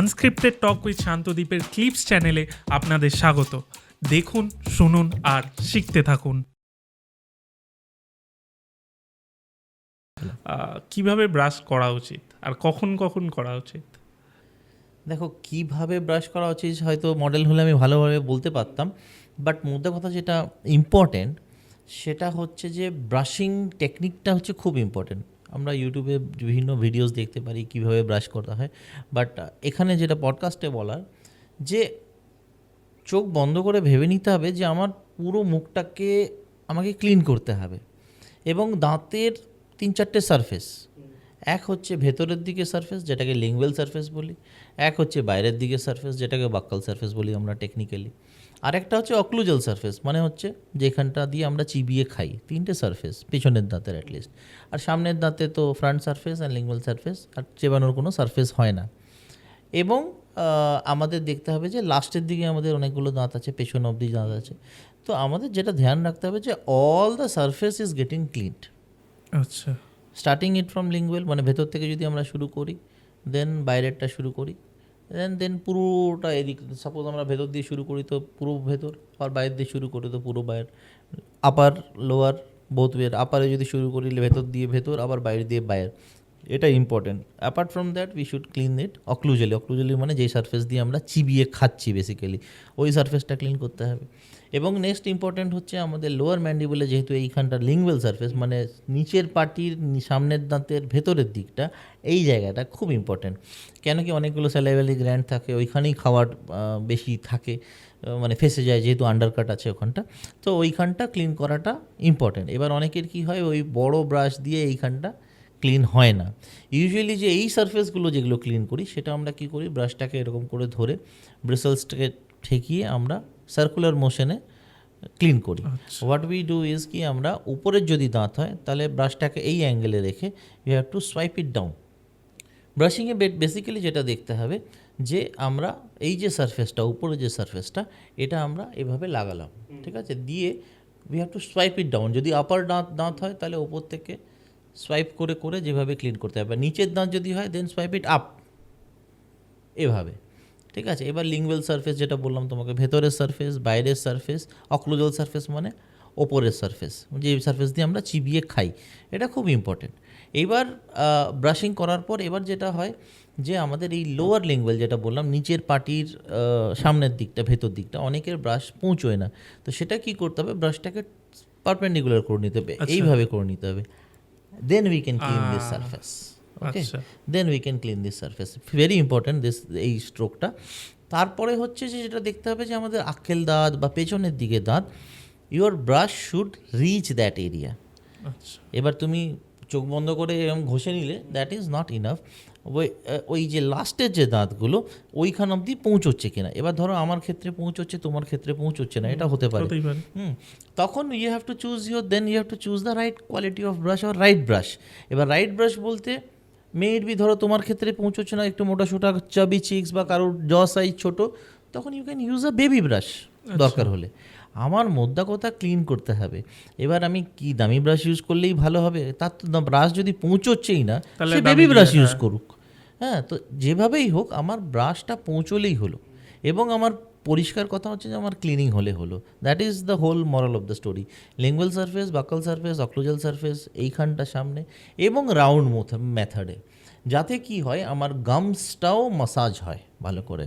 Unscripted talk with শান্তদ্বীপের clips চ্যানেলে আপনাদের স্বাগত। দেখুন, শুনুন আর শিখতে থাকুন। কীভাবে ব্রাশ করা উচিত আর কখন কখন করা উচিত? দেখো, কীভাবে ব্রাশ করা উচিত হয়তো মডেল হলে আমি ভালোভাবে বলতে পারতাম বাট মোদ্দা কথা যেটা ইম্পর্টেন্ট সেটা হচ্ছে যে ব্রাশিং টেকনিকটা হচ্ছে খুব ইম্পর্টেন্ট আমরা ইউটিউবে বিভিন্ন ভিডিওস দেখতে পারি, কীভাবে ব্রাশ করতে হয়। বাট এখানে যেটা পডকাস্টে বলার, যে চোখ বন্ধ করে ভেবে নিতে হবে যে আমার পুরো মুখটাকে আমাকে ক্লিন করতে হবে। এবং দাঁতের তিন চারটে সারফেস এক হচ্ছে ভেতরের দিকে সারফেস যেটাকে লিঙ্গুয়াল সারফেস বলি। এক হচ্ছে বাইরের দিকে সারফেস যেটাকে বাক্কাল সারফেস বলি আমরা টেকনিক্যালি আরেকটা হচ্ছে অক্লুজাল সারফেস মানে হচ্ছে যেখানটা দিয়ে আমরা চিবিয়ে খাই তিনটে সারফেস পিছনের দাঁতের অ্যাটলিস্ট আর সামনের দাঁতে তো front surface and lingual surface আর চেবানোর কোনো সারফেস হয় না। এবং আমাদের দেখতে হবে যে লাস্টের দিকে আমাদের অনেকগুলো দাঁত আছে পেছন অবধি দাঁত আছে। তো আমাদের যেটা ধ্যান রাখতে হবে যে all the surface is getting cleaned আচ্ছা। স্টার্টিং ইট ফ্রম লিঙ্গুয়াল মানে ভেতর থেকে যদি আমরা শুরু করি দেন বাইরেরটা শুরু করি দেন দেন পুরোটা এদিক সাপোজ আমরা ভেতর দিয়ে শুরু করি তো পুরো ভেতর, আবার বাইরের দিয়ে শুরু করি তো পুরো বাইর। আপার লোয়ার বোথ ওয়ের আপারে যদি শুরু করি, ভেতর দিয়ে ভেতর, আবার বাইরে দিয়ে বাইরে। এটা important apart from that we should clean it occlusally occlusally মানে যেই সারফেস দিয়ে আমরা চিবিয়ে খাচ্ছি বেসিক্যালি ওই সারফেসটা ক্লিন করতে হবে। এবং নেক্সট ইম্পর্টেন্ট হচ্ছে আমাদের লোয়ার ম্যান্ডিবলে যেহেতু এইখানটা লিঙ্গুয়াল সারফেস মানে নিচের পাটির নি- সামনের দাঁতের ভেতরের দিকটা, এই জায়গাটা খুব ইম্পর্টেন্ট কেন কি অনেকগুলো স্যালাইভালি গ্র্যান্ড থাকে, ওইখানেই খাওয়ার বেশি থাকে মানে ফেসে যায় যেহেতু আন্ডারকাট আছে ওখানটা। তো ওইখানটা ক্লিন করাটা ইম্পর্টেন্ট এবার অনেকের কি হয়, ওই বড় ব্রাশ দিয়ে এইখানটা ক্লিন হয় না। ইউজুয়ালি যে এই সারফেসগুলো যেগুলো ক্লিন করি সেটা আমরা কি করি? ব্রাশটাকে এরকম করে ধরে ব্রিসেলসটাকে ঠেকিয়ে আমরা সার্কুলার মোশনে ক্লিন করি। হোয়াট উই ডু ইজ কি আমরা উপরের যদি দাঁত হয় তাহলে ব্রাশটাকে এই অ্যাঙ্গেলে রেখে you have to swipe it down ব্রাশিংয়ে বেড বেসিক্যালি যেটা দেখতে হবে যে আমরা এই যে সারফেসটা উপরে যে সারফেসটা এটা আমরা এভাবে লাগালাম। ঠিক আছে? দিয়ে we have to swipe it down যদি আপার দাঁত দাঁত হয় তাহলে ওপর থেকে সোয়াইপ করে করে যেভাবে ক্লিন করতে হবে। নিচের দাঁত যদি হয় দেন সোয়াইপ ইট আপ এভাবে। ঠিক আছে? এবার লিঙ্গুয়াল সারফেস যেটা বললাম তোমাকে ভেতরের সারফেস বাইরের সারফেস অক্লোজাল সারফেস মানে ওপরের সারফেস যে সারফেস দিয়ে আমরা চিবিয়ে খাই। এটা খুব ইম্পর্টেন্ট এবার ব্রাশিং করার পর এবার যেটা হয় যে আমাদের এই লোয়ার লিঙ্গুয়াল যেটা বললাম নিচের পাটির সামনের দিকটা ভেতর দিকটা অনেকের ব্রাশ পৌঁছয় না। তো সেটা কি করতে হবে? ব্রাশটাকে পারপেন্ডিকুলার করে নিতে হবে। এইভাবে করে নিতে হবে। Then we can clean this surface. Okay then then we can clean this surface very important this এই স্ট্রোকটা তারপরে হচ্ছে যে যেটা দেখতে হবে যে আমাদের আক্কেল দাঁত বা পেছনের দিকে দাঁত your brush should reach that area আচ্ছা। এবার তুমি চোখ বন্ধ করে এরকম ঘষে নিলে দ্যাট ইজ নট ইনাফ ওই ওই যে লাস্টের যে দাঁতগুলো ওইখান অবধি পৌঁছচ্ছে কিনা? এবার ধরো আমার ক্ষেত্রে পৌঁছচ্ছে তোমার ক্ষেত্রে পৌঁছচ্ছে না এটা হতে পারে। হুম তখন you have to choose your then you have to choose the right quality of brush R right brush এবার রাইট ব্রাশ বলতে মেয়ের বি ধরো তোমার ক্ষেত্রে পৌঁছচ্ছে না একটু মোটা সোটা চাবি চিক্স বা কারোর জ সাইজ ছোট তখন you can use a baby brush দরকার হলে। আমার মোদ্দা কথা ক্লিন করতে হবে। এবার আমি কি দামি ব্রাশ ইউজ করলেই ভালো হবে? তার তো ব্রাশ যদি পৌঁছচ্ছেই না সে বেবি ব্রাশ ইউজ। করুক। হ্যাঁ তো যেভাবেই হোক আমার ব্রাশটা পৌঁছলেই হলো এবং আমার পরিষ্কার কথা হচ্ছে যে আমার ক্লিনিং হলে হলো। That is the whole moral of the story lingual surface buccal surface occlusal surface এইখানটা সামনে এবং রাউন্ড মেথডে যাতে কি হয় আমার গামসটাও মাসাজ হয় ভালো করে।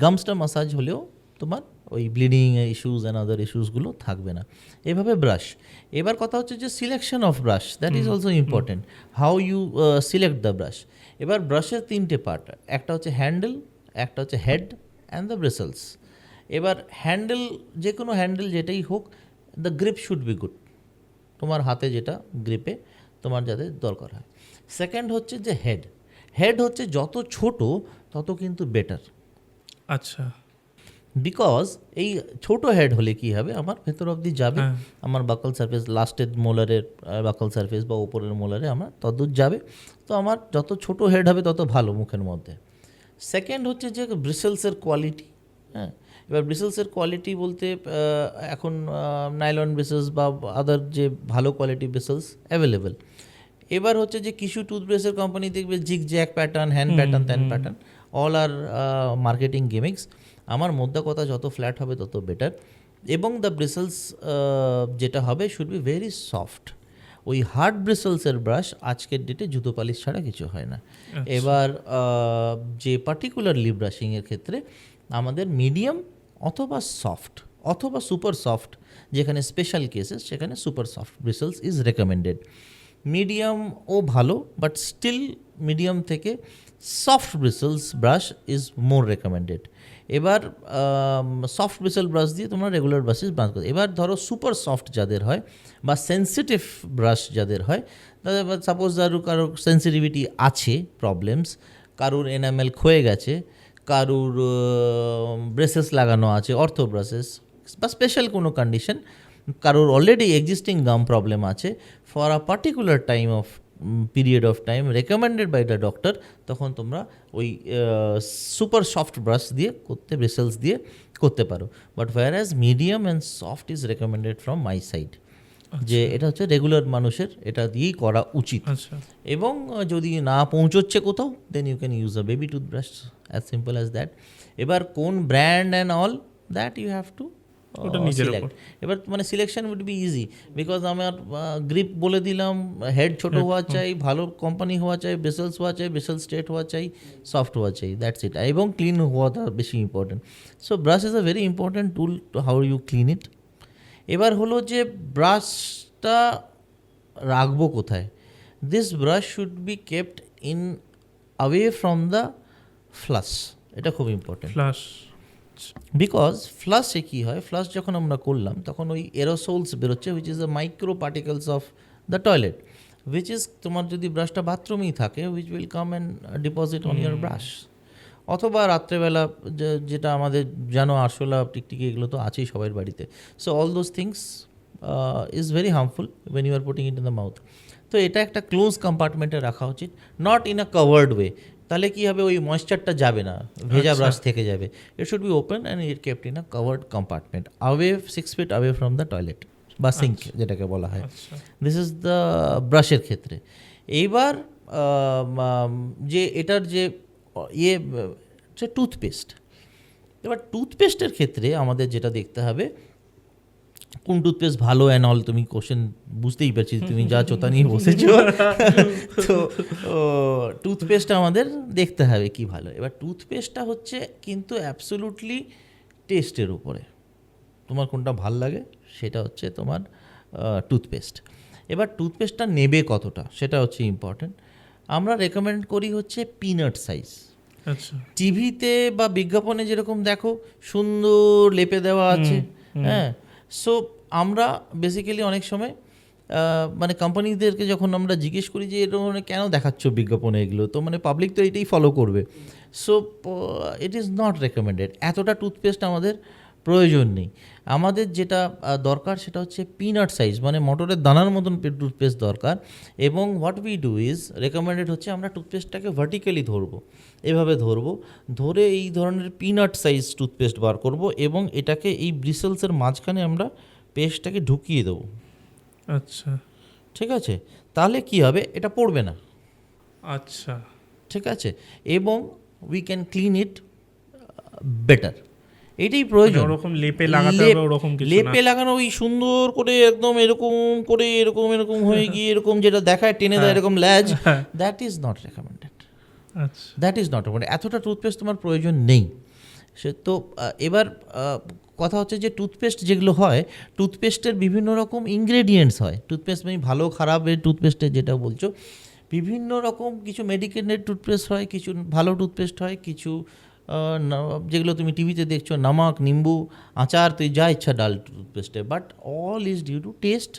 গামসটা মাসাজ হলেও তোমার ওই ব্লিডিং ইস্যুস অ্যান্ড আদার ইস্যুসগুলো থাকবে না। এভাবে ব্রাশ এবার কথা হচ্ছে যে selection of brush that is also important how you select the brush এবার ব্রাশের তিনটে পার্ট একটা হচ্ছে হ্যান্ডেল একটা হচ্ছে হেড অ্যান্ড দ্য ব্রেসেলস এবার হ্যান্ডেল যে কোনো হ্যান্ডেল যেটাই হোক the grip should be good তোমার হাতে যেটা গ্রিপে তোমার যাতে দরকার হয়। সেকেন্ড হচ্ছে যে হেড হেড হচ্ছে যত ছোট, তত কিন্তু বেটার আচ্ছা। বিকজ এই ছোট হেড হলে কি হবে? আমার ভেতর অবধি যাবে। হ্যাঁ। আমার বাকল সার্ফেস লাস্টের মোলারের বাকল সার্ফেস বা ওপরের মোলারে আমার ততদূর যাবে। তো আমার যত ছোট হেড হবে তত ভালো মুখের মধ্যে। সেকেন্ড হচ্ছে যে ব্রিসেলসের কোয়ালিটি হ্যাঁ? এবার ব্রিসেলসের কোয়ালিটি বলতে এখন নাইলন ব্রিসেলস বা আদার যে ভালো কোয়ালিটি ব্রিসেলস অ্যাভেলেবেল এবার হচ্ছে যে কিছু টুথব্রাশের কোম্পানি দেখবে জিগ জ্যাক প্যাটার্ন হ্যান্ড প্যাটার্ন ত্যান pattern all are marketing gimmicks আমার মোদ্দা কথা যত ফ্ল্যাট হবে তত বেটার এবং দ্য ব্রিসেলস যেটা হবে শুড বি ভেরি সফট ওই হার্ড ব্রিসেলসের ব্রাশ আজকের ডেটে জুতো পালিশ ছাড়া কিছু হয় না। এবার আহ, যে পার্টিকুলারলি ব্রাশিংয়ের ক্ষেত্রে আমাদের মিডিয়াম অথবা সফট অথবা সুপার সফট যেখানে স্পেশাল কেসেস সেখানে super soft bristles is recommended medium ও ভালো বাট স্টিল মিডিয়াম থেকে soft bristles brush is more recommended এবার সফট ব্রিসেল ব্রাশ দিয়ে তোমরা রেগুলার ব্রাশেস ব্রাশ করো। এবার ধরো সুপার সফট যাদের হয় বা সেন্সিটিভ ব্রাশ যাদের হয়, তাদের সাপোজ কারও কারও সেন্সিটিভিটি আছে প্রবলেমস কারুর এনামেল ক্ষয়ে গেছে, কারুর ব্রেসেস লাগানো আছে অর্থো ব্রাসেস বা স্পেশাল কোনো কন্ডিশন কারোর অলরেডি এক্সিস্টিং গাম প্রবলেম আছে for a particular time of period of time recommended by the doctor তখন তোমরা ওই সুপার সফট ব্রাশ দিয়ে করতে ব্রেসেলস দিয়ে করতে পারো। But whereas medium and soft is recommended from my side যে এটা হচ্ছে রেগুলার মানুষের এটা দিয়েই করা উচিত। আচ্ছা। এবং যদি না পৌঁছচ্ছে কোথাও then you can use a baby toothbrush as simple as that এবার কোন brand and all that you have to ওটা নিজের ওপর। এবার মানে selection would be easy because আমার গ্রিপ বলে দিলাম হেড ছোট হওয়া চাই ভালো কোম্পানি হওয়া চাই বেসেলস হওয়া চাই বেসেল স্টেট হওয়া চাই সফট হওয়া চাই দ্যাটস ইট এবং ক্লিন হওয়াটা বেশি important so brush is a very important tool to how you clean it এবার হলো যে ব্রাশটা রাখব কোথায়? This brush should be kept in away from the flush এটা খুব ইম্পর্টেন্ট ফ্লাশ বিকজ ফ্লাশে কী হয়? ফ্লাশ যখন আমরা করলাম তখন ওই এরোসোলস বেরোচ্ছে which is the micro particles of the toilet which is তোমার যদি ব্রাশটা বাথরুমেই থাকে which will come and deposit on your brush অথবা রাত্রেবেলা যেটা আমাদের জানো আরশোলা টিকটিকি এগুলো তো আছেই সবার বাড়িতে। So all those things is very harmful when you are putting it in the mouth তো এটা একটা ক্লোজ কম্পার্টমেন্টে রাখা উচিত not in a covered way তাহলে কী হবে? ওই ময়েশ্চারটা যাবে না। ভেজা ব্রাশ থেকে যাবে। It should be open and it kept in a covered compartment away six feet away from the toilet বা সিঙ্ক যেটাকে বলা হয়। আচ্ছা। দিস ইজ দ্য ব্রাশের ক্ষেত্রে। এইবার যে এটার যে ইয়ে হচ্ছে টুথপেস্ট এবার টুথপেস্টের ক্ষেত্রে আমাদের যেটা দেখতে হবে কোন টুথপেস্ট ভালো অ্যান্ড অল তুমি কোশ্চেন বুঝতেই পারছি তুমি যা চোতা নিয়ে বসেছো। তো টুথপেস্টটা আমাদের দেখতে হবে কি ভালো। এবার টুথপেস্টটা হচ্ছে কিন্তু অ্যাবসোলুটলি টেস্টের উপরে। তোমার কোনটা ভালো লাগে সেটা হচ্ছে তোমার টুথপেস্ট এবার টুথপেস্টটা নেবে কতটা সেটা হচ্ছে ইম্পর্ট্যান্ট আমরা রেকমেন্ড করি হচ্ছে পিনাট সাইজ আচ্ছা। টিভিতে বা বিজ্ঞাপনে যেরকম দেখো সুন্দর লেপে দেওয়া আছে হ্যাঁ? সো আমরা বেসিক্যালি অনেক সময় মানে কোম্পানিদেরকে যখন আমরা জিজ্ঞেস করি যে এরকম মানে কেন দেখাচ্ছ বিজ্ঞাপনে এগুলো? তো মানে পাবলিক তো এটাই ফলো করবে। So it is not recommended এতটা টুথপেস্ট আমাদের প্রয়োজন নেই। আমাদের যেটা দরকার সেটা হচ্ছে পিনাট সাইজ মানে মটরের দানার মতন টুথপেস্ট দরকার এবং what we do is recommended হচ্ছে আমরা টুথপেস্টটাকে ভার্টিক্যালি ধরবো। এভাবে ধরবো ধরে এই ধরনের পিনাট সাইজ টুথপেস্ট বার করব এবং এটাকে এই ব্রিসেলসের মাঝখানে আমরা পেস্টটাকে ঢুকিয়ে দেবো। আচ্ছা। ঠিক আছে? তাহলে কি হবে? এটা পড়বে না। আচ্ছা। ঠিক আছে? এবং we can clean it better এটাই প্রয়োজন। মানে ওরকম লেপে লাগাতে হবে ওরকম কিছু লেপে লাগানো ওই সুন্দর করে একদম এরকম করে এরকম এরকম হয়ে গিয়ে এরকম যেটা দেখায় টেনে দেয় এরকম ল্যাজ হ্যাঁ। দ্যাট ইজ নট রেকমেন্ডেড আচ্ছা। দ্যাট ইজ নট মানে এতটা টুথপেস্ট তোমার প্রয়োজন নেই। সে তো এবার কথা হচ্ছে যে টুথপেস্ট যেগুলো হয় টুথপেস্টের বিভিন্ন রকম ইনগ্রেডিয়েন্টস হয়। টুথপেস্ট মানে ভালো খারাপের টুথপেস্টের যেটা বলছো। বিভিন্ন রকম কিছু মেডিকেটেড টুথপেস্ট হয় কিছু ভালো টুথপেস্ট হয় কিছু যেগুলো তুমি টিভিতে দেখছ নামাক নিম্বু আচার তুই যা ইচ্ছা ডাল টুথপেস্টে but all is due to taste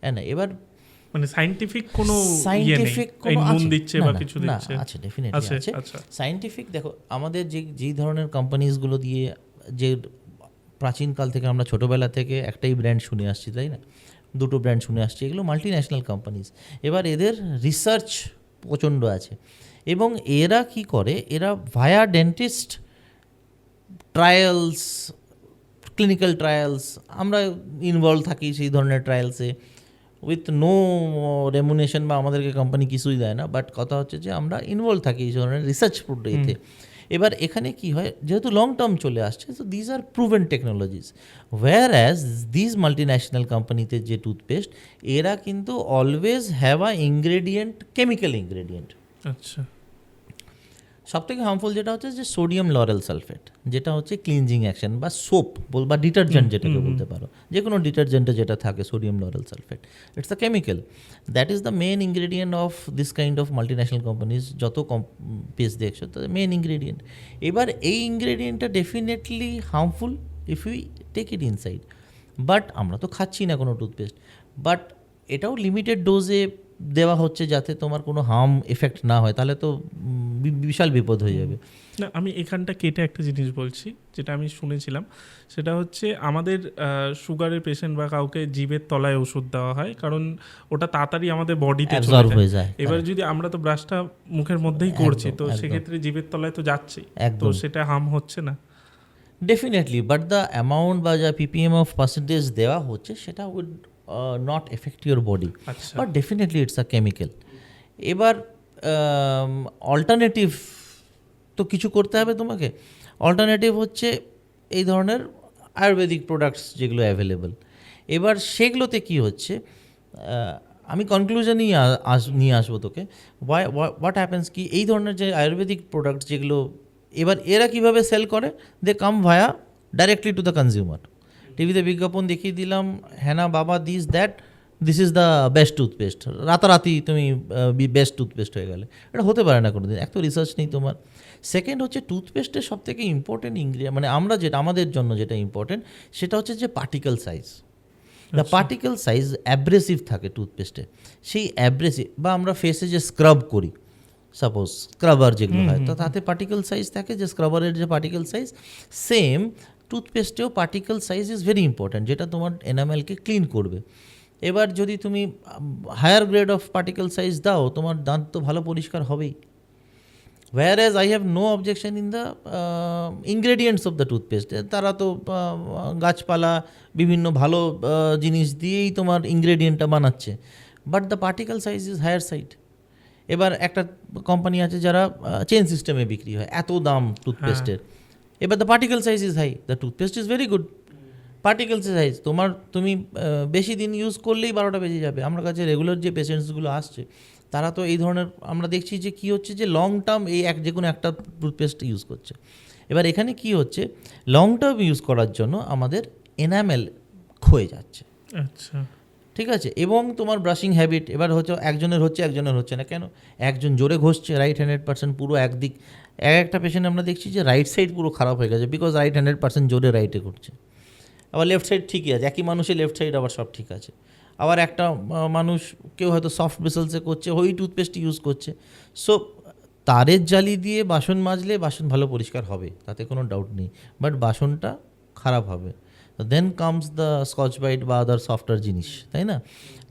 হ্যাঁ না এবার মানে সাইন্টিফিক কোনো ইয়ে সাইন্টিফিক এই নুন দিচ্ছে বা কিছু দিচ্ছে। আছে ডেফিনেটলি আছে আচ্ছা। সাইন্টিফিক দেখো আমাদের যে যেই ধরনের কোম্পানিজগুলো দিয়ে যে প্রাচীনকাল থেকে আমরা ছোটোবেলা থেকে একটাই ব্র্যান্ড শুনে আসছি তাই না? দুটো ব্র্যান্ড শুনে আসছি এগুলো মাল্টি ন্যাশনাল কোম্পানিজ এবার এদের রিসার্চ প্রচণ্ড আছে। এবং এরা কি করে? এরা via dentist trials clinical trials আমরা ইনভলভ থাকি সেই ধরনের ট্রায়ালসে উইথ নো রেমুনেশন বা আমাদেরকে কোম্পানি কিছুই দেয় না বাট কথা হচ্ছে যে আমরা ইনভলভ থাকি এই ধরনের রিসার্চ এতে এবার এখানে কি হয়? যেহেতু লং টার্ম চলে আসছে তো these are proven technologies whereas these multinational কোম্পানিতে যে টুথপেস্ট এরা কিন্তু always have a ingredient chemical ingredient আচ্ছা। সব থেকে হার্মফুল যেটা হচ্ছে যে সোডিয়াম লরেল সালফেট যেটা হচ্ছে ক্লিনজিং অ্যাকশন বা সোপ বল বা ডিটারজেন্ট যেটাকে বলতে পারো। যে কোনো ডিটারজেন্টে যেটা থাকে sodium lauryl sulphate it's a chemical that is the main ingredient of this kind of multinational companies যত কম পেস দেখছ তো মেন ইনগ্রেডিয়েন্ট এবার এই ইনগ্রেডিয়েন্টটা definitely harmful if you take it inside but আমরা তো খাচ্ছি না কোনো টুথপেস্ট বাট এটাও লিমিটেড ডোজে দেওয়া হচ্ছে যাতে তোমার কোনো হার্ম এফেক্ট না হয় তাহলে তো বিশাল বিপদ হয়ে যাবে। না আমি এখানটা কেটে একটা জিনিস বলছি যেটা আমি শুনেছিলাম। সেটা হচ্ছে আমাদের সুগারের পেশেন্ট বা কাউকে জীবের তলায় ওষুধ দেওয়া হয় কারণ ওটা তাড়াতাড়ি আমাদের বডিতে হয়ে যায় এবার যদি আমরা তো ব্রাশটা মুখের মধ্যেই করছি তো সেক্ষেত্রে জীবের তলায় তো যাচ্ছেই। তো সেটা হার্ম হচ্ছে না। ডেফিনেটলি বাট দ্য অ্যামাউন্ট বা যা পিপিএম অফ পার্সেন্টেজ দেওয়া হচ্ছে সেটা would not affect your body but definitely it's a chemical এবার অল্টারনেটিভ তো কিছু করতে হবে তোমাকে। অল্টারনেটিভ হচ্ছে এই ধরনের আয়ুর্বেদিক প্রোডাক্টস যেগুলো অ্যাভেলেবল এবার সেগুলোতে কি হচ্ছে? আমি কনক্লুশনই আস নিয়ে আসব তোকে। ওয়াই হোয়াট হ্যাপেন্স কি এই ধরনের যে আয়ুর্বেদিক প্রোডাক্টস যেগুলো এবার এরা কীভাবে সেল করে? They come via directly to the consumer টিভিতে বিজ্ঞাপন দেখিয়ে দিলাম হ্যানা বাবা this that this is the best toothpaste রাতারাতি তুমি বেস্ট টুথপেস্ট হয়ে গেলে। এটা হতে পারে না কোনোদিন এক তো রিসার্চ নেই তোমার। সেকেন্ড হচ্ছে টুথপেস্টের সব থেকে ইম্পর্টেন্ট ইনগ্রিডিয়েন্ট মানে আমরা যেটা আমাদের জন্য যেটা ইম্পর্টেন্ট সেটা হচ্ছে যে particle size the particle size abrasive থাকে টুথপেস্টে সেই অ্যাব্রেসিভ বা আমরা ফেসে যে স্ক্রাব করি সাপোজ স্ক্রাবার যেগুলো হয় তো তাতে পার্টিকেল সাইজ থাকে যে স্ক্রাবারের যে particle size same টুথপেস্টেও particle size is very important যেটা তোমার এনামেলকে ক্লিন করবে। এবার যদি তুমি higher grade of particle size দাও, তোমার দাঁত তো ভালো পরিষ্কার হবেই। Whereas I have no objection in the ingredients of the toothpaste তারা তো গাছপালা, বিভিন্ন ভালো জিনিস দিয়েই তোমার ইনগ্রেডিয়েন্টটা বানাচ্ছে। But the particle size is higher side এবার একটা কোম্পানি আছে যারা চেন সিস্টেমে বিক্রি হয়, এত দাম টুথপেস্টের এবার the particle size is high the toothpaste is very good particle size তোমার তুমি বেশি দিন ইউজ করলেই বারোটা বেজে যাবে। আমার কাছে রেগুলার যে পেশেন্টসগুলো আসছে তারা তো এই ধরনের আমরা দেখছি যে কি হচ্ছে যে লং টার্ম এই এক যে কোনো একটা টুথপেস্ট ইউজ করছে। এবার এখানে কি হচ্ছে লং টার্ম ইউজ করার জন্য আমাদের এনামেল ক্ষয়ে যাচ্ছে। আচ্ছা। ঠিক আছে? এবং তোমার ব্রাশিং হ্যাবিট এবার হচ্ছে একজনের হচ্ছে একজনের হচ্ছে না। কেন? একজন জোরে ঘষছে রাইট হ্যান্ডেড পার্সেন্ট পুরো একদিক এক একটা পেশেন্ট আমরা দেখছি যে রাইট সাইড পুরো খারাপ হয়ে গেছে বিকজ রাইট হ্যান্ডেড পার্সেন্ট জোরে রাইটে করছে আবার লেফট সাইড ঠিকই আছে, একই মানুষের লেফট সাইড আবার সব ঠিক আছে। আবার একটা মানুষ কেউ হয়তো সফট বেসেলসে করছে, ওই টুথপেস্ট ইউজ করছে। সো তারের জালি দিয়ে বাসন মাজলে বাসন ভালো পরিষ্কার হবে, তাতে কোনো ডাউট নেই। বাট বাসনটা খারাপ হবে। Then comes the Scotch bite বা আদার সফটওয়্যার জিনিস, তাই না?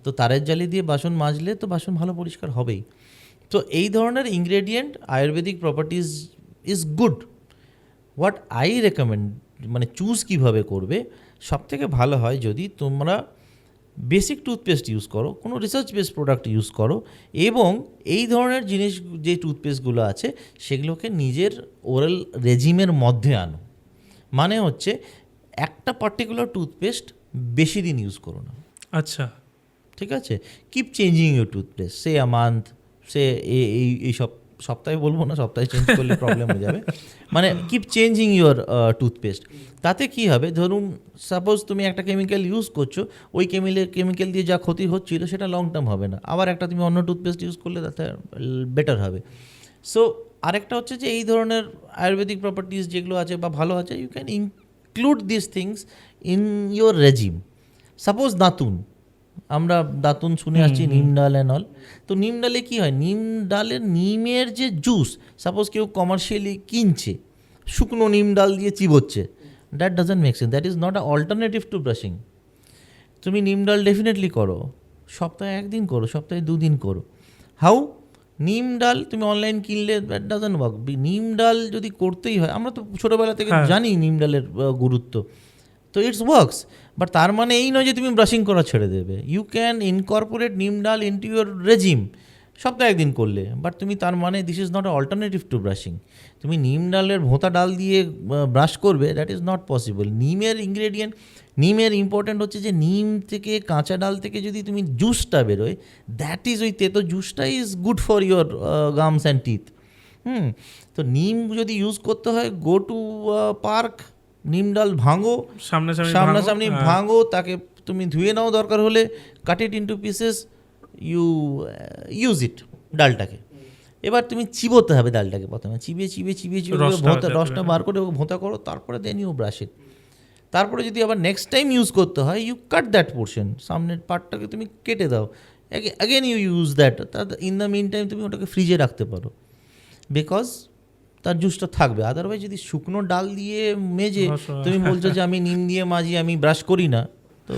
তো তারের জালি দিয়ে বাসন মাজলে তো বাসন ভালো পরিষ্কার হবেই। তো এই ধরনের ingredient Ayurvedic properties is good what I recommend মানে চুজ কীভাবে করবে সব থেকে ভালো হয় যদি তোমরা বেসিক টুথপেস্ট ইউজ করো কোনো রিসার্চ বেস প্রোডাক্ট ইউজ করো এবং এই ধরনের জিনিস যে টুথপেস্টগুলো আছে সেগুলোকে নিজের ওরাল রেজিমের মধ্যে আনো। মানে হচ্ছে একটা পার্টিকুলার টুথপেস্ট বেশি দিন ইউজ করো না। আচ্ছা। ঠিক আছে? Keep changing your toothpaste say a month say এই এই সব, সপ্তাহে বলব না, সপ্তাহে চেঞ্জ করলে প্রবলেম হয়ে যাবে। মানে কিপ চেঞ্জিং ইউর টুথপেস্ট তাতে কি হবে? ধরুন সাপোজ তুমি একটা কেমিক্যাল ইউজ করছ, ওই কেমিক্যাল কেমিক্যাল দিয়ে যা ক্ষতি হচ্ছিল সেটা লং টার্ম হবে না। আবার একটা তুমি অন্য টুথপেস্ট ইউজ করলে তাতে বেটার হবে। সো আরেকটা হচ্ছে যে এই ধরনের আয়ুর্বেদিক প্রপার্টিস যেগুলো আছে বা ভালো আছে you can include this things in your regime suppose দাঁতুন। আমরা দাঁতুন শুনে আসছি নিম ডাল অ্যান্ড অল তো নিম ডালে কী হয়? নিম ডালের নিমের যে জুস সাপোজ কেউ কমার্শিয়ালি কিনছে শুকনো নিম ডাল দিয়ে চিবোচ্ছে that doesn't make sense that is not a alternative to brushing তুমি নিম ডাল ডেফিনেটলি করো। সপ্তাহে একদিন করো সপ্তাহে দুদিন করো। হাউ নিম ডাল তুমি অনলাইন কিনলে দ্যাট ডাজন্ট ওয়ার্ক নিম ডাল যদি করতেই হয় আমরা তো ছোটোবেলা থেকে হ্যাঁ। জানি নিম ডালের গুরুত্ব। তো ইটস ওয়ার্কস। বাট তার মানে এই নয় যে তুমি ব্রাশিং করা ছেড়ে দেবে। ইউ ক্যান ইনকর্পোরেট নিম ডাল ইন্টু ইউর রেজিম সপ্তাহে একদিন করলে। বাট তুমি তার মানে this is not alternative to brushing তুমি নিম ডালের ভোঁতা ডাল দিয়ে ব্রাশ করবে দ্যাট ইজ নট পসিবল নিমের ইনগ্রেডিয়েন্ট নিমের ইম্পর্ট্যান্ট হচ্ছে যে নিম থেকে, কাঁচা ডাল থেকে যদি তুমি জুসটা বেরোয় দ্যাট ইজ ওই তেতো জুসটা is good for your gums and teeth hmm? তো নিম যদি ইউজ করতে হয় গো টু পার্ক নিম ডাল ভাঙো সামনাসামনি সামনাসামনি ভাঙো, হ্যাঁ। তাকে তুমি ধুয়ে নাও দরকার হলে cut it into pieces you use it ডালটাকে। এবার তুমি চিবোতে হবে ডালটাকে প্রথমে। চিবিয়ে চিবিয়ে চিবিয়ে চিবিয়ে ভোঁতা রসটা বার করে ভোঁতা করো তারপরে দেন ইউ ব্রাশ ইট তারপরে যদি আবার নেক্সট টাইম ইউজ করতে হয় ইউ কাট দ্যাট পোর্শন সামনের পার্টটাকে তুমি কেটে দাও। Again you use that in the meantime তুমি ওটাকে ফ্রিজে রাখতে পারো। বিকজ তার জুসটা থাকবে। আদারওয়াইজ যদি শুকনো ডাল দিয়ে মেজে তুমি বলছো যে আমি নিম দিয়ে মাজি আমি ব্রাশ করি না তো.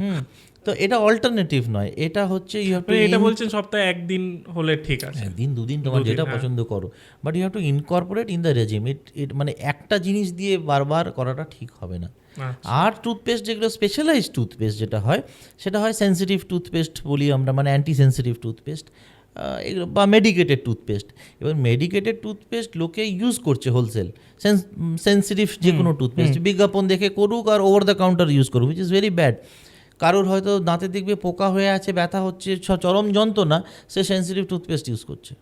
হুম তো এটা অল্টারনেটিভ নয়। এটা হচ্ছে ইউ হ্যাভ টু এটা বলছেন সপ্তাহে একদিন হলে ঠিক আছে। একদিন দুদিন তোমার যেটা হ্যাঁ। পছন্দ করো। But you have to incorporate in the regime it it মানে একটা জিনিস দিয়ে বারবার করাটা ঠিক হবে না। আচ্ছা। আর টুথপেস্ট যেগুলো স্পেশালাইজ টুথপেস্ট যেটা হয় সেটা হয় সেন্সিটিভ টুথপেস্ট বলি আমরা মানে অ্যান্টি সেন্সিটিভ টুথপেস্ট এগুলো বা মেডিকেটেড টুথপেস্ট এবার মেডিকেটেড টুথপেস্ট লোকে ইউজ করছে হোলসেল সেন্সিটিভ যে কোনো টুথপেস্ট বিজ্ঞাপন দেখে করুক আর ওভার দ্য কাউন্টার ইউজ করুক উইচ ইজ ভেরি ব্যাড কারোর হয়তো দাঁতে দেখবে পোকা হয়ে আছে ব্যথা হচ্ছে চরম যন্ত্রণা সে সেন্সিটিভ টুথপেস্ট ইউজ করছে।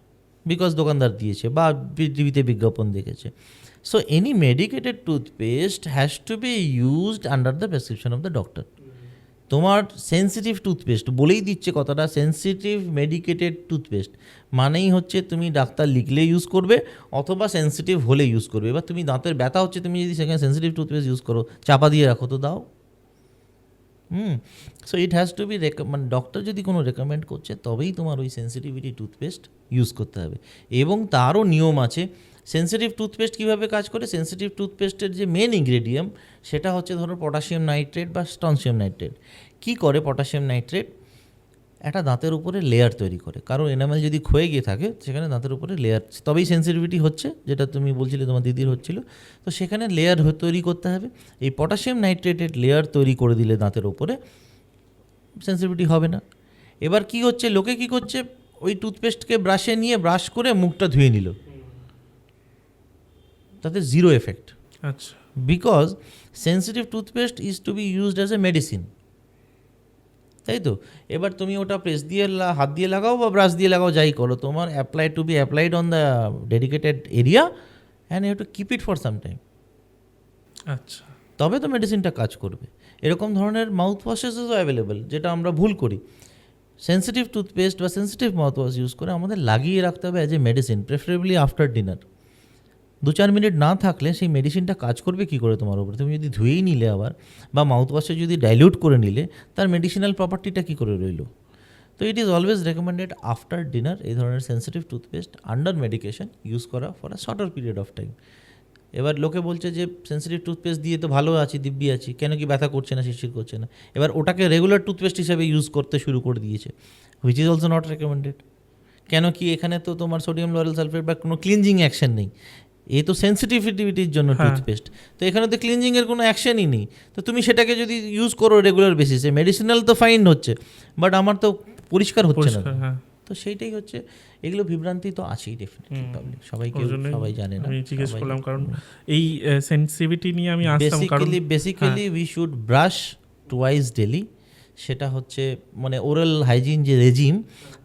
বিকজ দোকানদার দিয়েছে বা টিভিতে বিজ্ঞাপন দেখেছে। So any medicated toothpaste has to be used under the prescription of the doctor তোমার সেন্সিটিভ টুথপেস্ট বলেই দিচ্ছে কথাটা সেন্সিটিভ মেডিকেটেড টুথপেস্ট মানেই হচ্ছে তুমি ডাক্তার লিখলে ইউজ করবে অথবা সেন্সিটিভ হলে ইউজ করবে। এবার তুমি দাঁতের ব্যথা হচ্ছে, তুমি যদি সেখানে সেন্সিটিভ টুথপেস্ট ইউজ করো, চাপা দিয়ে রাখো তো দাও। হুম so it has to be মানে ডক্টর যদি কোনো রেকমেন্ড করছে, তবেই তোমার ওই সেন্সিটিভিটি টুথপেস্ট ইউজ করতে হবে। এবং তারও নিয়ম আছে সেন্সিটিভ টুথপেস্ট কীভাবে কাজ করে? সেন্সিটিভ টুথপেস্টের যে মেন ইনগ্রেডিয়েন্ট সেটা হচ্ছে ধরো পটাশিয়াম নাইট্রেট বা স্টনশিয়াম নাইট্রেট। কী করে পটাশিয়াম নাইট্রেট? একটা দাঁতের উপরে লেয়ার তৈরি করে। কারণ এনামেল যদি ক্ষয়ে গিয়ে থাকে সেখানে দাঁতের উপরে লেয়ার তবেই সেন্সিটিভিটি হচ্ছে যেটা তুমি বলছিলে তোমার দিদির হচ্ছিল। তো সেখানে লেয়ার তৈরি করতে হবে। এই পটাশিয়াম নাইট্রেটেড লেয়ার তৈরি করে দিলে দাঁতের উপরে সেন্সিটিভিটি হবে না। এবার কি হচ্ছে? লোকে কি করছে? ওই টুথপেস্টকে ব্রাশে নিয়ে ব্রাশ করে মুখটা ধুয়ে নিল। তাতে জিরো এফেক্ট আচ্ছা। Because sensitive toothpaste is to be used as a medicine তাই তো? এবার তুমি ওটা প্রেস দিয়ে হাত দিয়ে লাগাও বা ব্রাশ দিয়ে লাগাও যাই করো। তোমার apply to be applied on the dedicated area and you to keep it for some time আচ্ছা। তবে তো মেডিসিনটা কাজ করবে। এরকম ধরনের মাউথ ওয়াশেসও অ্যাভেলেবেল যেটা আমরা ভুল করি। সেন্সিটিভ টুথপেস্ট বা সেন্সিটিভ মাউথওয়াশ ইউজ করে আমাদের লাগিয়ে রাখতে হবে as a medicine preferably after dinner দু চার মিনিট না থাকলে সেই মেডিসিনটা কাজ করবে কী করে তোমার উপরে? তুমি যদি ধুয়েই নিলে আবার বা মাউথ ওয়াশে যদি ডাইলিউট করে নিলে, তার মেডিসিনাল প্রপার্টিটা কী করে রইল? তো it is always recommended after dinner এই ধরনের sensitive toothpaste under medication use করা for a shorter period of time এবার লোকে বলছে যে সেন্সিটিভ টুথপেস্ট দিয়ে তো ভালো আছি, দিব্যি আছি, কেন কি ব্যথা করছে না, শিরশির করছে না? এবার ওটাকে রেগুলার টুথপেস্ট হিসাবে ইউজ করতে শুরু করে দিয়েছে which is also not recommended কেন কি এখানে তো তোমার সোডিয়াম লরেল সালফেট বা কোনো ক্লিনজিং অ্যাকশন নেই। এ তো সেন্সিটিভিটির জন্য হ্যাঁ। টুথপেস্ট তো এখানে তো ক্লিনজিংয়ের কোনো অ্যাকশনই নেই। তো তুমি সেটাকে যদি ইউজ করো রেগুলার বেসিসে মেডিসিনাল তো ফাইন হচ্ছে বাট আমার তো পরিষ্কার হচ্ছে না। হ্যাঁ। তো সেইটাই হচ্ছে এগুলো বিভ্রান্তি তো আছেই ডেফিনেটলি পাবলিক সবাই কেউ সবাই জানে না। আমি জিজ্ঞেস করলাম কারণ এই সেন্সিভিটি নিয়ে আমি আসতাম কারণ basically basically we should brush twice daily সেটা হচ্ছে মানে ওরাল হাইজিন যে রেজিম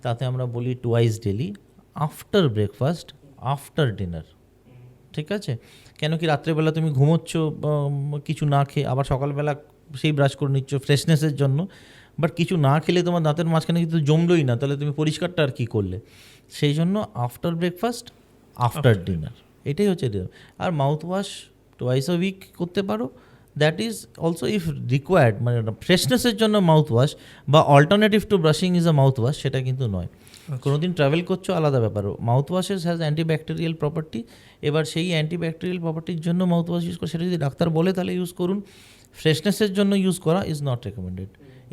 তাতে আমরা বলি twice daily after breakfast after dinner ঠিক আছে? কেন কি রাত্রেবেলা তুমি ঘুমোচ্ছ কিছু না খেয়ে আবার সকালবেলা সেই ব্রাশ করে নিচ্ছ ফ্রেশনেসের জন্য। বাট কিছু না খেলে তোমার দাঁতের মাঝখানে কিন্তু জমলোই না তাহলে তুমি পরিষ্কারটা আর কী করলে? সেই জন্য আফটার ব্রেকফাস্ট আফটার ডিনার এটাই হচ্ছে। আর mouth wash twice a week করতে পারো। That is also if required মানে ফ্রেশনেসের জন্য মাউথ ওয়াশ বা alternative to brushing is a mouth wash সেটা কিন্তু নয়। কোনো দিন ট্রাভেল করছ, আলাদা ব্যাপার। Mouth washes has antibacterial property এবার সেই অ্যান্টিব্যাকটেরিয়াল প্রপার্টির জন্য মাউথ ওয়াশ ইউজ করে, সেটা যদি ডাক্তার বলে তাহলে ইউজ করুন। ফ্রেশনেসের জন্য ইউজ করা is not recommended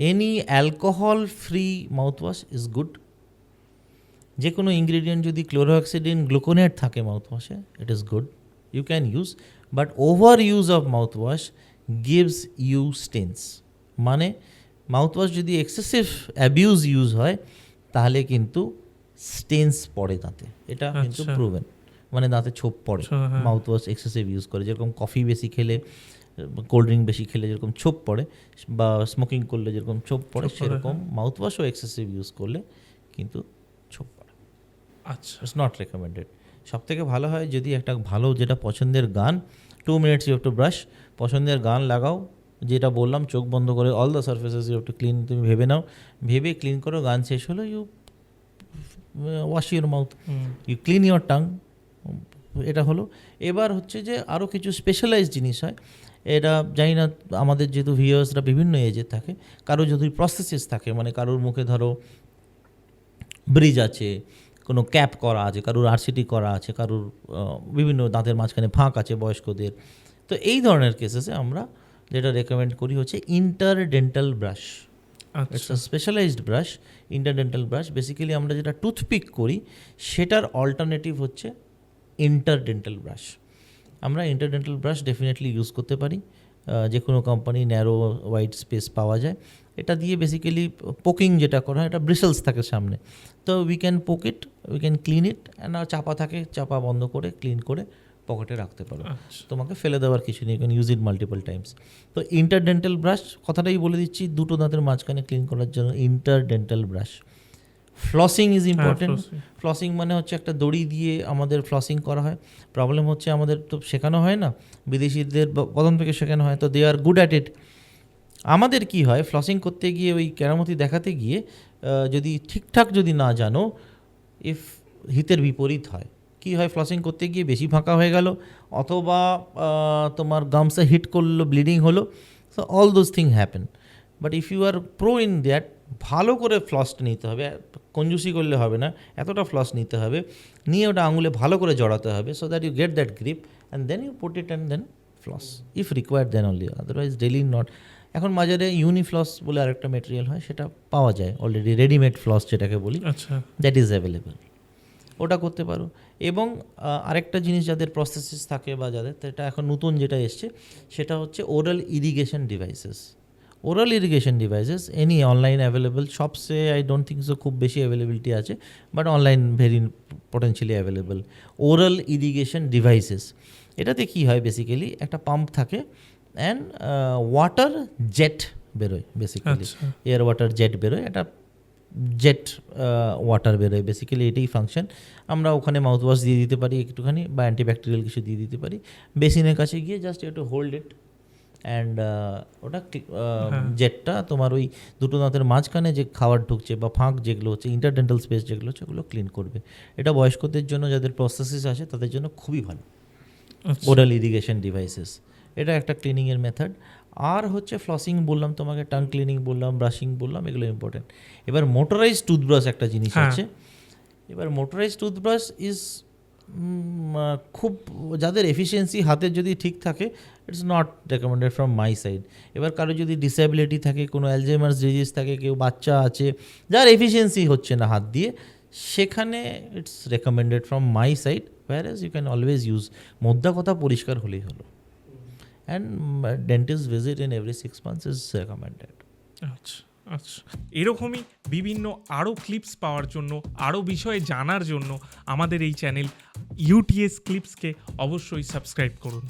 any alcohol free mouth wash is good যে কোনো ইনগ্রিডিয়েন্ট যদি ক্লোরোঅক্সিডিন গ্লুকোনেট থাকে মাউথওয়াশে it is good you can use but over use of mouthwash gives you stains মানে মাউথওয়াশ যদি এক্সেসিভ অ্যাবিউজ ইউজ হয় তাহলে কিন্তু স্টেন্স পড়ে দাঁতে। এটা কিন্তু আচ্ছা। প্রুভেন মানে দাঁতে ছোপ পড়ে। আচ্ছা। মাউথ ওয়াশ এক্সেসিভ ইউজ করে। যেরকম কফি বেশি খেলে কোল্ড ড্রিঙ্ক বেশি খেলে যেরকম ছোপ পড়ে বা স্মোকিং করলে যেরকম ছোপ পড়ে ছোপ পড়ে, সেরকম মাউথ ওয়াশও এক্সেসিভ ইউজ করলে কিন্তু ছোপ পড়ে। আচ্ছা। ইটস নট রেকমেন্ডেড সব থেকে ভালো হয় যদি একটা ভালো যেটা পছন্দের গান two minutes you to brush পছন্দের গান লাগাও যেটা বললাম চোখ বন্ধ করে all the surfaces you to clean তুমি ভেবে নাও। ভেবে ক্লিন করো গান শেষ হলো you wash your mouth you clean your tongue এটা হলো। এবার হচ্ছে যে আরও কিছু স্পেশালাইজ জিনিস হয়। এটা জানি না আমাদের যেহেতু ভিউয়ার্সরা বিভিন্ন এজের থাকে কারও যদি প্রসেসেস থাকে মানে কারোর মুখে ধরো ব্রিজ আছে কোনো ক্যাপ করা আছে কারোর আরসিটি করা আছে কারোর বিভিন্ন দাঁতের মাঝখানে ফাঁক আছে বয়স্কদের। তো এই ধরনের কেসেসে আমরা যেটা রেকমেন্ড করি হচ্ছে interdental brush it's a specialized brush interdental brush basically আমরা যেটা টুথপিক করি সেটার অল্টারনেটিভ হচ্ছে ইন্টারডেন্টাল ব্রাশ আমরা ইন্টারডেন্টাল ব্রাশ ডেফিনেটলি ইউজ করতে পারি। যে কোনো কোম্পানি ন্যারো ওয়াইড স্পেস পাওয়া যায়। এটা দিয়ে বেসিক্যালি পোকিং যেটা করা হয় এটা ব্রিসেলস থাকে সামনে। তো we can poke it we can clean it and চাপা থাকে চাপা বন্ধ করে ক্লিন করে পকেটে রাখতে পারো। আচ্ছা। তোমাকে ফেলে দেওয়ার কিছু নেই can use it multiple times তো ইন্টারডেন্টাল ব্রাশ কথাটাই বলে দিচ্ছি দুটো দাঁতের মাঝখানে ক্লিন করার জন্য interdental brush flossing is important flossing মানে হচ্ছে একটা দড়ি দিয়ে আমাদের ফ্লসিং করা হয়। প্রবলেম হচ্ছে আমাদের তো শেখানো হয় না বিদেশিদের ব- প্রথম থেকে শেখানো হয় তো দে আর গুড অ্যাট ইট আমাদের কি হয় ফ্লসিং করতে গিয়ে ওই কেরামতি দেখাতে গিয়ে যদি ঠিকঠাক যদি না জানো ইফ হিতের বিপরীত হয়। কি হয় ফ্লসিং করতে গিয়ে বেশি ফাঁকা হয়ে গেল অথবা তোমার গামসে হিট করল ব্লিডিং হলো so all those thing happen but if you are pro in that ভালো করে ফ্লসটা নিতে হবে কঞ্জুসি করলে হবে না এতটা ফ্লস নিতে হবে নিয়ে ওটা আঙুলে ভালো করে জড়াতে হবে so that you get that grip and then you put it and then floss if required then only otherwise daily not এখন বাজারে ইউনিফ্লস বলে আরেকটা মেটেরিয়াল হয় সেটা পাওয়া যায় অলরেডি রেডিমেড ফ্লস যেটাকে বলি আচ্ছা। দ্যাট ইজ অ্যাভেলেবল ওটা করতে পারো। এবং আরেকটা জিনিস যাদের প্রসেসেস থাকে বা যাদের এটা এখন নতুন যেটা এসছে সেটা হচ্ছে oral irrigation devices oral irrigation devices any online available শপসে I don't think so খুব বেশি অ্যাভেলেবিলিটি আছে but online very potentially available oral irrigation devices এটাতে কি হয় বেসিক্যালি একটা পাম্প থাকে অ্যান্ড ওয়াটার জেট বেরোয় বেসিক্যালি এয়ার ওয়াটার জেট বেরোয় এটা জেট ওয়াটার বেরোয়। বেসিক্যালি এটাই ফাংশন আমরা ওখানে মাউথ ওয়াশ দিয়ে দিতে পারি একটুখানি বা অ্যান্টিব্যাকটেরিয়াল কিছু দিয়ে দিতে পারি। বেসিনের কাছে গিয়ে জাস্ট একটু হোল্ড ইট অ্যান্ড ওটা জেটটা তোমার ওই দুটো দাঁতের মাঝখানে যে খাবার ঢুকছে বা ফাঁক যেগুলো হচ্ছে ইন্টারডেন্টাল স্পেস যেগুলো হচ্ছে ওগুলো ক্লিন করবে। এটা বয়স্কদের জন্য যাদের প্রসেসেস আছে তাদের জন্য খুবই ভালো। ওরাল ইরিগেশন ডিভাইসেস এটা একটা ক্লিনিংয়ের মেথড আর হচ্ছে ফ্লসিং বললাম তোমাকে টাং ক্লিনিং বললাম ব্রাশিং বললাম এগুলো ইম্পর্টেন্ট এবার মোটরাইজ টুথব্রাশ একটা জিনিস হ্যাঁ। আছে। এবার মোটরাইজ টুথব্রাশ ইজ খুব যাদের এফিসিয়েন্সি হাতের যদি ঠিক থাকে it's not recommended from my side এবার কারও যদি ডিসেবিলিটি থাকে কোনো অ্যালজেমার্স ডিজিজ থাকে কেউ বাচ্চা আছে যার এফিসিয়েন্সি হচ্ছে না হাত দিয়ে সেখানে it's recommended from my side whereas you can always use মোদ্দা কথা পরিষ্কার হলেই হলো। And dentist visit in every six months is recommended আচ্ছা আচ্ছা। এরকমই বিভিন্ন আরও ক্লিপস পাওয়ার জন্য আরও বিষয়ে জানার জন্য আমাদের এই চ্যানেল ইউটিএস ক্লিপসকে অবশ্যই সাবস্ক্রাইব করুন।